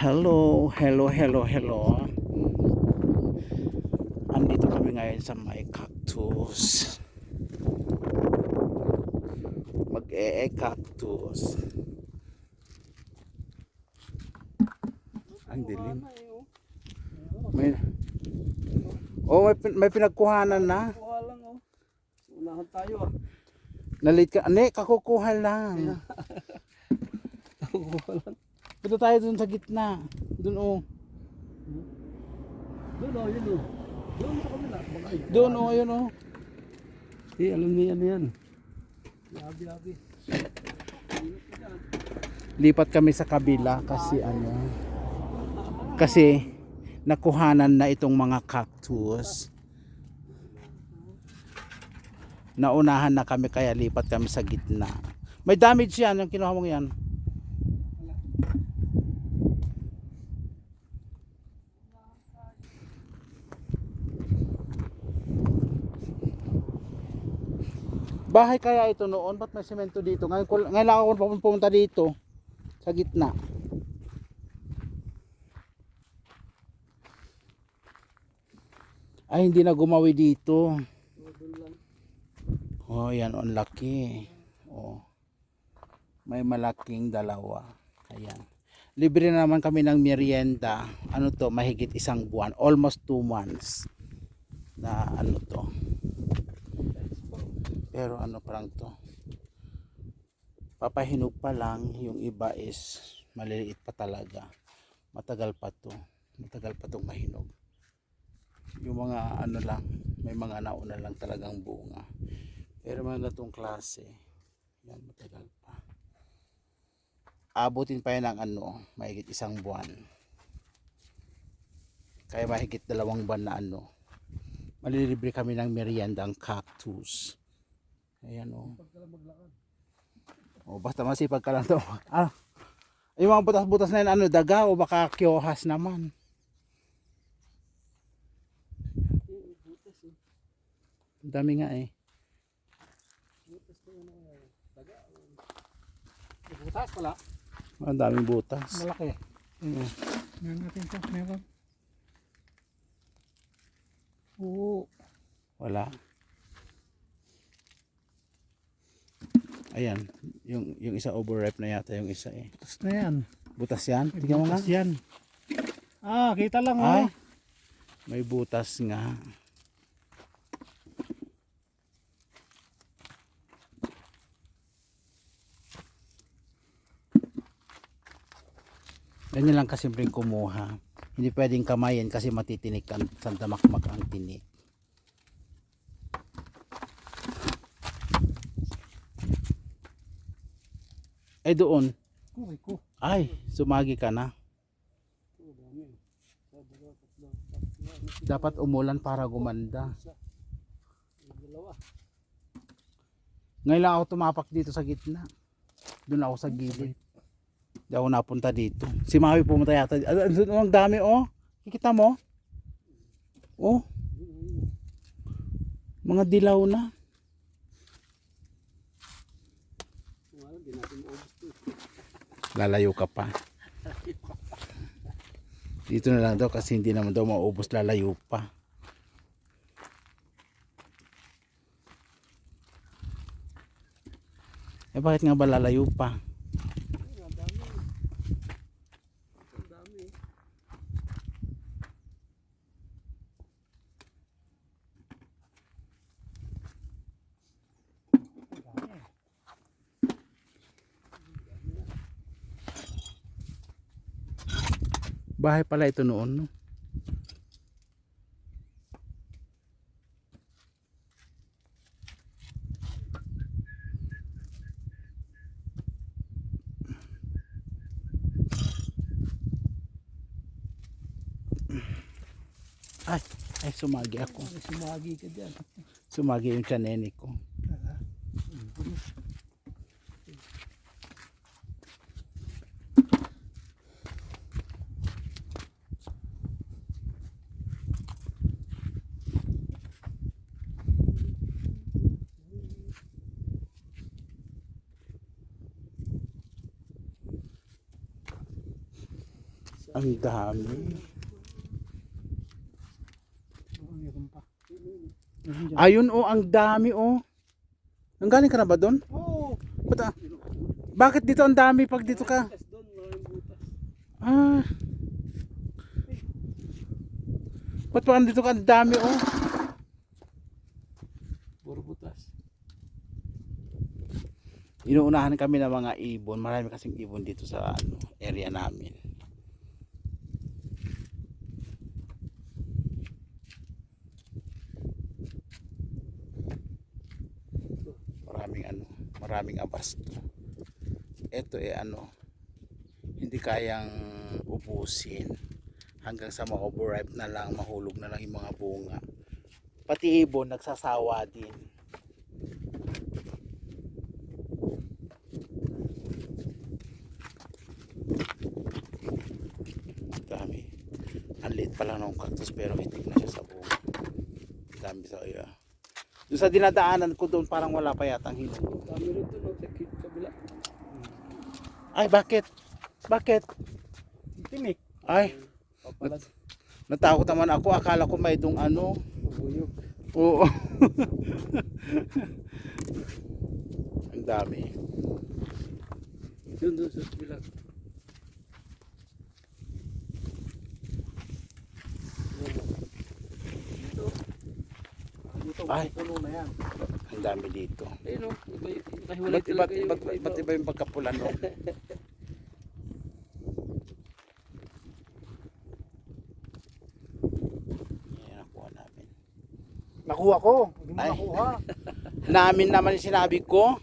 Hello, hello, hello, hello. Andito kami ngayon sa may cactus. Mag-e cactus. Ang dilim. May Oh, may, pin- may pinagkuhanan na. Kuha lang oh. Unahan tayo ah. Nalit ka. Hindi, kakukuha lang. Kuha lang. Punta tayo dun sa gitna. Dun oh. Doon oh, yun oh. Doon sa kabila. Yun. Doon oh, ayun oh. Eh, alam niya yan yan. Yabi, yabi. lipat kami sa kabila kasi ano kasi nakuhanan na itong mga cactus naunahan na kami kaya lipat kami sa gitna may damage yan yung kinuha mo yan bahay kaya ito noon ba't may semento dito ngayon, ngayon lang ako pumunta dito sa gitna. Ay, hindi na gumawi dito. Oh, yan, ang laki. Oh. May malaking dalawa. Ayan. Libre na naman kami ng merienda. Ano to, mahigit isang buwan. Almost two months. Na ano to. Pero ano parang to? Papahinog pa lang yung iba is maliliit pa talaga. Matagal pa to. Matagal pa tong mahinog. Yung mga ano lang may mga nauna lang talagang bunga. Pero mga ganitong klase yan matagal pa. Abutin pa yan ng ano mahigit isang buwan. Kaya mahigit dalawang buwan na ano malilibre kami ng meriendang cactus ayan o o basta masipag ka lang to. Ah, yung mga butas-butas na yun, ano, daga o baka kyohas naman. Ang dami nga eh. Butas pala. Ang daming butas. Malaki. Mm. Meron natin to. Meron. Oo. Wala. Ayan, yung yung isa overripe na yata yung isa eh. Butas na yan. Butas yan? Tingnan mo nga. Butas yan. Ah, kita lang Ay, oh. may butas nga. Ganyan lang kasimpleng kumuha. Hindi pwedeng kamayin kasi matitinik ang sandamakmak ang tinik. Eh doon, ay, sumagi ka na. Dapat umulan para gumanda. Ngayon lang ako tumapak dito sa gitna. Doon ako sa gilid. Hindi ako napunta dito. Si Maui pumunta yata. Ah, Ang ang dami oh. Kikita mo? Oh. Mga dilaw na. Wala, di natin maubos to. Lalayo ka pa. Dito na lang daw kasi hindi naman daw maubos lalayo pa. Eh bakit nga ba lalayo pa? Ang dami. Ang dami. Bahay pala ito noon. No? Ay, ay sumagi ako. Sumagi ka dyan. Sumagi yung chanene ko. Ang dami. Ayun oh, ang dami oh. Nanggaling ka na ba doon? Oo. Ba't, ah, bakit dito ang dami pag dito ka? Ah. Ba't parang dito ka ang dami oh? Puro butas. Inuunahan kami ng mga ibon. Marami kasing ibon dito sa ano, area namin. Maraming ano, maraming abasto. Ito eh ano, hindi kayang ubusin. Hanggang sa ma-overripe na lang, mahulog na lang yung mga bunga. Pati ibon nagsasawa din. dami ang liit pa lang ng cactus pero hitik na siya sa bunga dami sa iya doon sa dinadaanan ko doon parang wala pa yatang hinog Dami rin doon, no? sa kit kabila. Ay bakit bakit Timik. ay Papalag. natakot naman ako akala ko may dong ano Bubuyog. oo ang dami Doon, doon sa. Ah, Dito, Ay. Ang dami dito Ayun o, iba, nakahiwalay talaga yung iba-iba. ba't iba yung pagkapula no? Yan, nakuha namin. Nakuha ko. Hindi mo Ay. nakuha. Namin naman yung sinabi ko.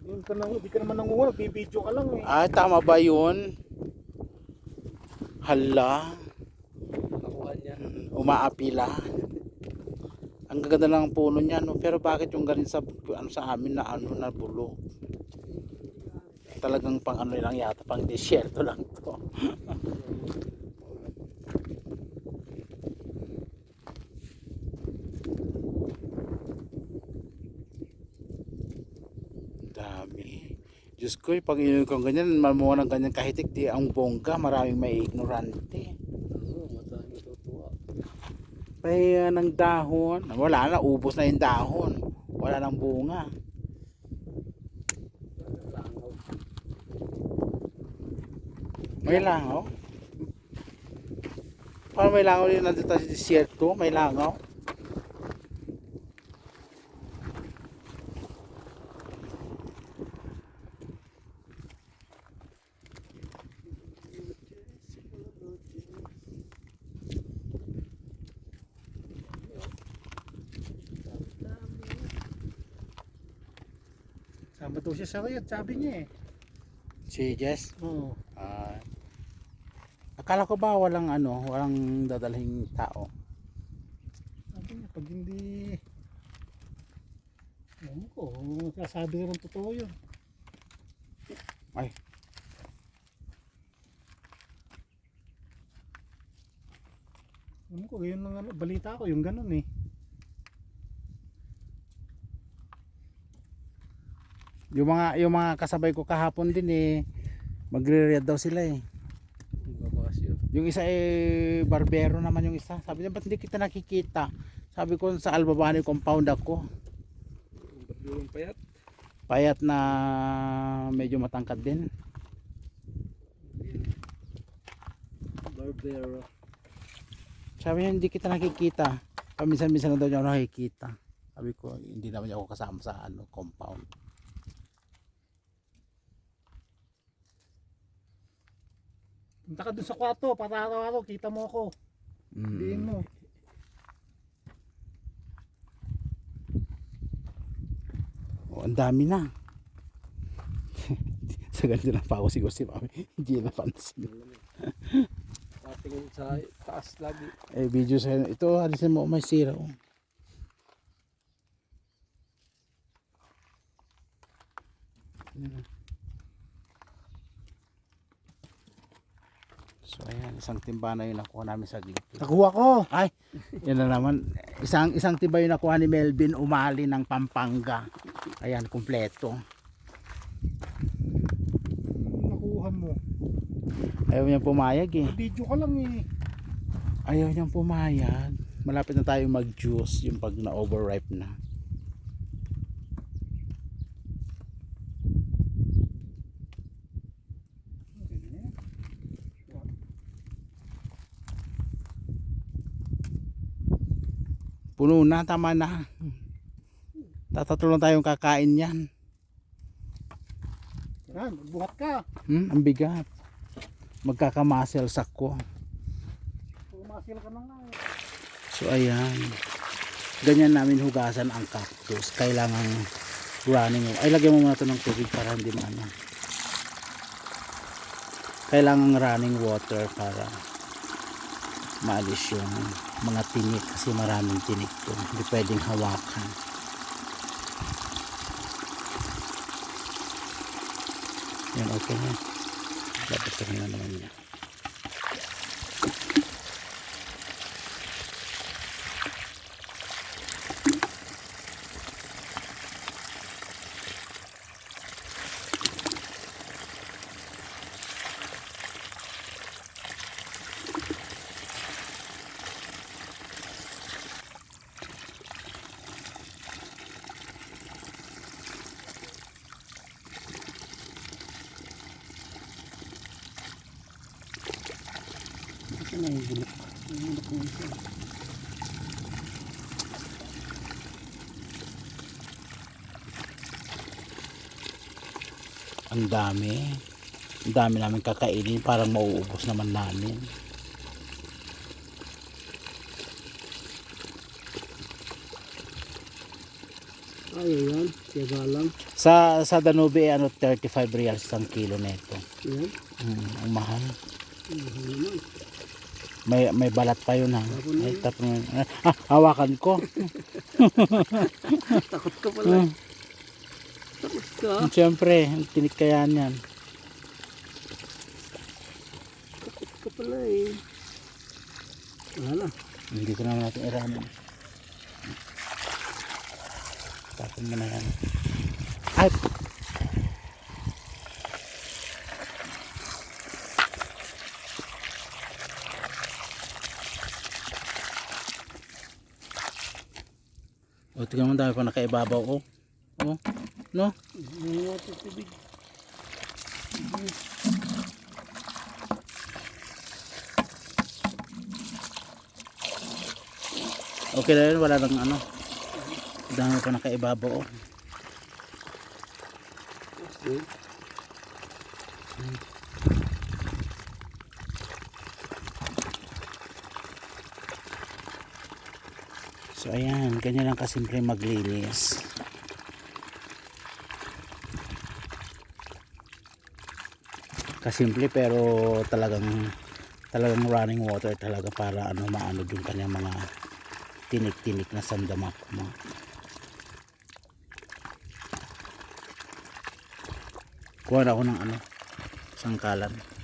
Hindi ka, nang, hindi ka naman nanguha. Nagbibideo ka lang eh. Ah, tama ba yun? Hala, Nakuha niya. umaapila. Ang gaganda ng puno niya, no? Pero bakit yung galing sa, ano, sa amin na ano, na bulok? Talagang pang ano lang yata, pang disyerto lang to. Dami. Diyos ko, pag inuwi ko ganyan, mamuha ng ganyan kahitik, di ang bongga, maraming may ignorante. Uh, ng dahon. Wala na, ubos na yung dahon. Wala nang bunga. May langaw. Paano may langaw din nandito sa desierto? May langaw. Daw siya sa kayat. Sabi niya eh. Si Jess. Oo. ah, akala ko ba walang ano, walang dadalhing tao. Sabi niya pag hindi... Ewan ko. Kasabi ka ng totoo yun. Ay. Ewan ko. Yun lang ano, balita ko. Yung ganun eh. Yung mga yung mga kasabay ko kahapon din eh magre-read daw sila eh. Yung isa eh barbero naman yung isa. Sabi niya ba't hindi kita nakikita? Sabi ko sa Albabani compound ako. Yung payat. Payat na medyo matangkad din. Barbero. Sabi niya hindi kita nakikita. Paminsan-minsan na daw niya ako nakikita. Sabi ko hindi naman niya ako kasama sa ano compound. Punta ka dun sa kwarto. Para araw-araw kita mo ako. Diin Mm. mo. Oh, ang dami na. sa ganito na pa ako siguro si Mami. Hindi na napansin. Patingin sa taas lagi. Eh, video sa ito, alisin mo, may sira. Oh. Yan. So ayan, isang timba na yun nakuha namin sa dito. Nakuha ko. Ay, yan na naman. Isang isang timba yung nakuha ni Melvin Umali ng Pampanga. Ayan, kumpleto. Nakuha mo. Ay, Ayaw niyang pumayag eh. Video ka lang eh. Ayaw niyang pumayag. Malapit na tayo mag-juice yung pag na-overripe na. Puno na, tama na. Tatatlo lang tayong kakain yan. Yan, buhat ka. Hmm, ang bigat. Magkakamasel ko. Pumasil ka na nga eh. So ayan. Ganyan namin hugasan ang cactus. Kailangan running. Ay lagyan mo muna ito ng tubig para hindi maano. Kailangan running water para maalis yung mga tinik kasi maraming tinik to. Hindi pwedeng hawakan. Yan okay na. Dapat na naman niya. Ito na yung bulok. Yung bulok ng isa. Ang dami. Ang dami namin kakainin. Parang mauubos naman namin. Ay, ayan. Tiyaga lang. Sa sa Danube ano 35 reals isang kilo nito. Ayan. Hmm, ang mahal. Mahal naman. May may balat pa yun ha. Ay, tapon ah, ah, hawakan ko. Takot ka pala. Hmm, Takot ka. Siyempre, ang tinik kaya niyan. Takot ka pala eh. Wala na. Hindi ko naman natin iramin. Tapon mo na yan. Ay! Tingnan mo dami pa nakaibabaw, oh. Oh, no? Tubig. Okay na yun, wala nang ano. Dami pa nakaibabaw, oh. Okay. Ganyan lang kasimple maglinis. Kasimple pero talagang talagang running water talaga para ano maano yung kanyang mga tinik-tinik na sandamak mo. Kuha na ako ng ano, sangkalan.